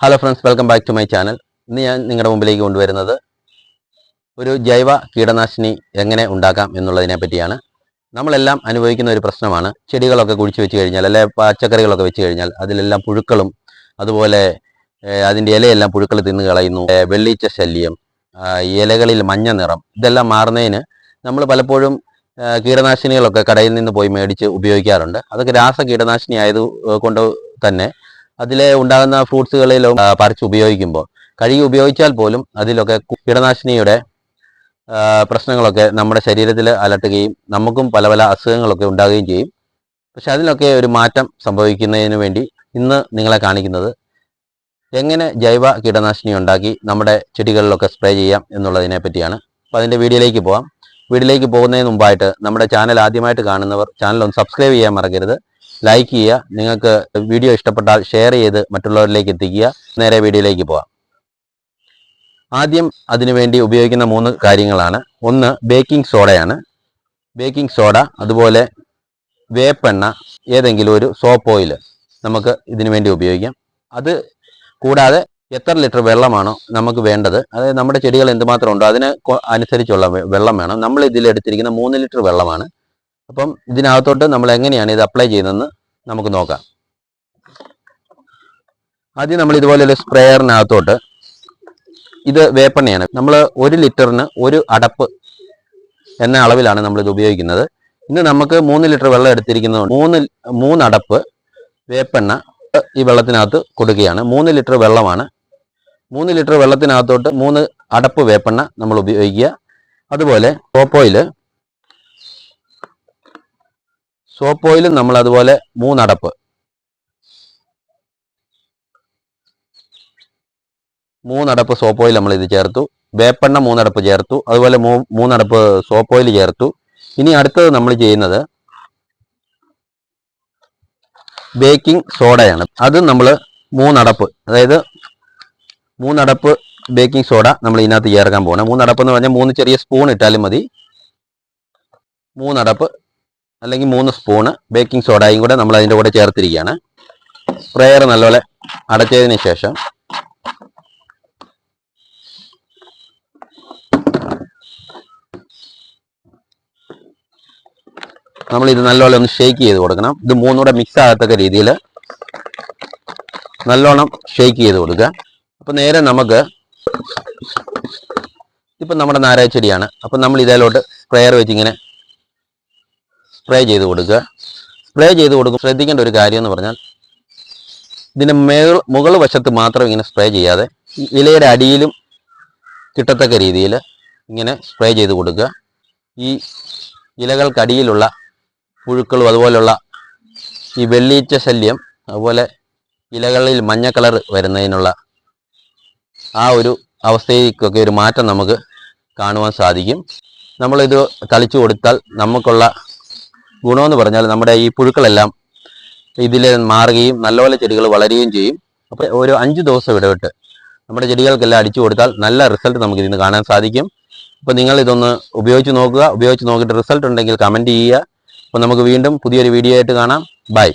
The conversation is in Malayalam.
Hello friends welcome back to my channel ഇന്ന് ഞാൻ നിങ്ങളുടെ മുമ്പിലേക്ക് കൊണ്ടുവരുന്നത് ഒരു ജൈവ കീടനാശിനി എങ്ങനെ ഉണ്ടാക്കാം എന്നുള്ളതിനെ പറ്റിയാണ്. നമ്മളെല്ലാം അനുഭവിക്കുന്ന ഒരു പ്രശ്നമാണ്. ചെടികളൊക്കെ കുഴിച്ചു വെച്ച് കഴിഞ്ഞാൽ അല്ലെ പച്ചക്കറികളൊക്കെ വെച്ച് കഴിഞ്ഞാൽ അതിലെല്ലാം പുഴുക്കളും അതുപോലെ അതിന്റെ ഇലയെല്ലാം പുഴുക്കൾ തിന്നു കളയുന്നു. വെള്ളീച്ച ശല്യം ഇലകളിൽ മഞ്ഞ നിറം ഇതെല്ലാം മാറുന്നതിന് നമ്മൾ പലപ്പോഴും കീടനാശിനികളൊക്കെ കടയിൽ നിന്ന് പോയി മേടിച്ച് ഉപയോഗിക്കാറുണ്ട്. അതൊക്കെ രാസ കീടനാശിനി ആയത് കൊണ്ട് തന്നെ അതിലെ ഉണ്ടാകുന്ന ഫ്രൂട്ട്സുകളിലും പറിച്ച് ഉപയോഗിക്കുമ്പോൾ. കഴുകി ഉപയോഗിച്ചാൽ പോലും അതിലൊക്കെ കീടനാശിനിയുടെ പ്രശ്നങ്ങളൊക്കെ നമ്മുടെ ശരീരത്തിൽ അലട്ടുകയും നമുക്കും പല പല അസുഖങ്ങളൊക്കെ ഉണ്ടാകുകയും ചെയ്യും. പക്ഷെ അതിനൊക്കെ ഒരു മാറ്റം സംഭവിക്കുന്നതിന് വേണ്ടി ഇന്ന് നിങ്ങളെ കാണിക്കുന്നത് എങ്ങനെ ജൈവ കീടനാശിനി ഉണ്ടാക്കി നമ്മുടെ ചെടികളിലൊക്കെ സ്പ്രേ ചെയ്യാം എന്നുള്ളതിനെ പറ്റിയാണ്. അപ്പോൾ അതിന്റെ വീഡിയോയിലേക്ക് പോകാം വീഡിയോയിലേക്ക് പോകുന്നതിന് മുമ്പായിട്ട് നമ്മുടെ ചാനൽ ആദ്യമായിട്ട് കാണുന്നവർ ചാനൽ ഒന്ന് സബ്സ്ക്രൈബ് ചെയ്യാൻ മറക്കരുത്. ലൈക്ക് ചെയ്യുക. നിങ്ങൾക്ക് വീഡിയോ ഇഷ്ടപ്പെട്ടാൽ ഷെയർ ചെയ്ത് മറ്റുള്ളവരിലേക്ക് എത്തിക്കുക. നേരെ വീഡിയോയിലേക്ക് പോവാം. ആദ്യം അതിനുവേണ്ടി ഉപയോഗിക്കുന്ന മൂന്ന് കാര്യങ്ങളാണ്. ഒന്ന് ബേക്കിംഗ് സോഡയാണ് ബേക്കിംഗ് സോഡ അതുപോലെ വേപ്പെണ്ണ ഏതെങ്കിലും ഒരു സോപ്പ് ഓയിൽ നമുക്ക് ഇതിനു വേണ്ടി ഉപയോഗിക്കാം. അത് കൂടാതെ എത്ര ലിറ്റർ വെള്ളമാണോ നമുക്ക് വേണ്ടത്. അതായത് നമ്മുടെ ചെടികൾ എന്തുമാത്രം ഉണ്ടോ അതിന് അനുസരിച്ചുള്ള വെള്ളം വേണം. നമ്മൾ ഇതിൽ എടുത്തിരിക്കുന്ന മൂന്ന് ലിറ്റർ വെള്ളമാണ്. അപ്പം ഇതിനകത്തോട്ട് നമ്മൾ എങ്ങനെയാണ് ഇത് അപ്ലൈ ചെയ്യുന്നതെന്ന് നമുക്ക് നോക്കാം. ആദ്യം നമ്മൾ ഇതുപോലെ ഒരു സ്പ്രേയറിനകത്തോട്ട് ഇത് വേപ്പെണ്ണയാണ്. നമ്മൾ ഒരു ലിറ്ററിന് ഒരു അടപ്പ് എന്ന അളവിലാണ് നമ്മൾ ഇത് ഉപയോഗിക്കുന്നത്. ഇന്ന് നമുക്ക് മൂന്ന് ലിറ്റർ വെള്ളം എടുത്തിരിക്കുന്നത് മൂന്ന് മൂന്നടപ്പ് വേപ്പെണ്ണ ഈ വെള്ളത്തിനകത്ത് കൊടുക്കുകയാണ്. മൂന്ന് ലിറ്റർ വെള്ളമാണ്. മൂന്ന് ലിറ്റർ വെള്ളത്തിനകത്തോട്ട് മൂന്ന് അടപ്പ് വേപ്പെണ്ണ നമ്മൾ ഉപയോഗിക്കുക. അതുപോലെ സോപ്പ് ഓയിൽ സോപ്പ് ഓയിലും നമ്മൾ അതുപോലെ മൂന്നടപ്പ്. മൂന്നടപ്പ് സോപ്പ് ഓയിൽ നമ്മൾ ഇത് ചേർത്തു. വേപ്പെണ്ണ മൂന്നടപ്പ് ചേർത്തു. അതുപോലെ മൂന്നടപ്പ് സോപ്പ് ഓയിൽ ചേർത്തു. ഇനി അടുത്തത് നമ്മൾ ചെയ്യുന്നത് ബേക്കിംഗ് സോഡയാണ്. അത് നമ്മൾ മൂന്നടപ്പ് അതായത് മൂന്നടപ്പ് ബേക്കിംഗ് സോഡ നമ്മൾ ഇതിനകത്ത് ചേർക്കാൻ പോകണം. മൂന്നടപ്പ് എന്ന് പറഞ്ഞാൽ മൂന്ന് ചെറിയ സ്പൂൺ ഇട്ടാലും മതി. മൂന്നടപ്പ് അല്ലെങ്കിൽ മൂന്ന് സ്പൂണ് ബേക്കിംഗ് സോഡയും കൂടെ നമ്മൾ അതിന്റെ കൂടെ ചേർത്തിരിക്കുകയാണ്. സ്പ്രേയർ നല്ലപോലെ അടച്ചതിന് ശേഷം നമ്മൾ ഇത് നല്ലോണം ഒന്ന് ഷേക്ക് ചെയ്ത് കൊടുക്കണം. ഇത് മൂന്നൂടെ മിക്സ് ആകത്തക്ക രീതിയിൽ നല്ലോണം ഷേക്ക് ചെയ്ത് കൊടുക്കുക. അപ്പം നേരെ നമുക്ക് ഇപ്പം നമ്മുടെ നാരായ ചെടിയാണ്. അപ്പം നമ്മൾ ഇതിലോട്ട് സ്പ്രെയർ വെച്ച് ഇങ്ങനെ സ്പ്രേ ചെയ്ത് കൊടുക്കുക. സ്പ്രേ ചെയ്ത് കൊടുക്കുക ശ്രദ്ധിക്കേണ്ട ഒരു കാര്യം എന്ന് പറഞ്ഞാൽ ഇതിന്റെ മേൾ മുകൾ വശത്ത് മാത്രം ഇങ്ങനെ സ്പ്രേ ചെയ്യാതെ ഇലയുടെ അടിയിലും കിട്ടത്തക്ക രീതിയിൽ ഇങ്ങനെ സ്പ്രേ ചെയ്ത് കൊടുക്കുക. ഈ ഇലകൾക്കടിയിലുള്ള പുഴുക്കളും അതുപോലുള്ള ഈ വെള്ളീച്ച ശല്യം അതുപോലെ ഇലകളിൽ മഞ്ഞ കളർ വരുന്നതിനുള്ള ആ ഒരു അവസ്ഥയ്ക്കൊക്കെ ഒരു മാറ്റം നമുക്ക് കാണുവാൻ സാധിക്കും. നമ്മളിത് തളിച്ചു കൊടുത്താൽ നമുക്കുള്ള ഗുണമെന്ന് പറഞ്ഞാൽ നമ്മുടെ ഈ പുഴുക്കളെല്ലാം ഇതിൽ മാറുകയും നല്ലപോലെ ചെടികൾ വളരുകയും ചെയ്യും. അപ്പോൾ ഒരു അഞ്ച് ദിവസം ഇടവിട്ട് നമ്മുടെ ചെടികൾക്കെല്ലാം അടിച്ചു കൊടുത്താൽ നല്ല റിസൾട്ട് നമുക്ക് ഇതിന് കാണാൻ സാധിക്കും. അപ്പോൾ നിങ്ങൾ ഇതൊന്ന് ഉപയോഗിച്ച് നോക്കുക. ഉപയോഗിച്ച് നോക്കിയിട്ട് റിസൾട്ട് ഉണ്ടെങ്കിൽ കമന്റ് ചെയ്യുക. അപ്പോൾ നമുക്ക് വീണ്ടും പുതിയൊരു വീഡിയോ ആയിട്ട് കാണാം. ബൈ.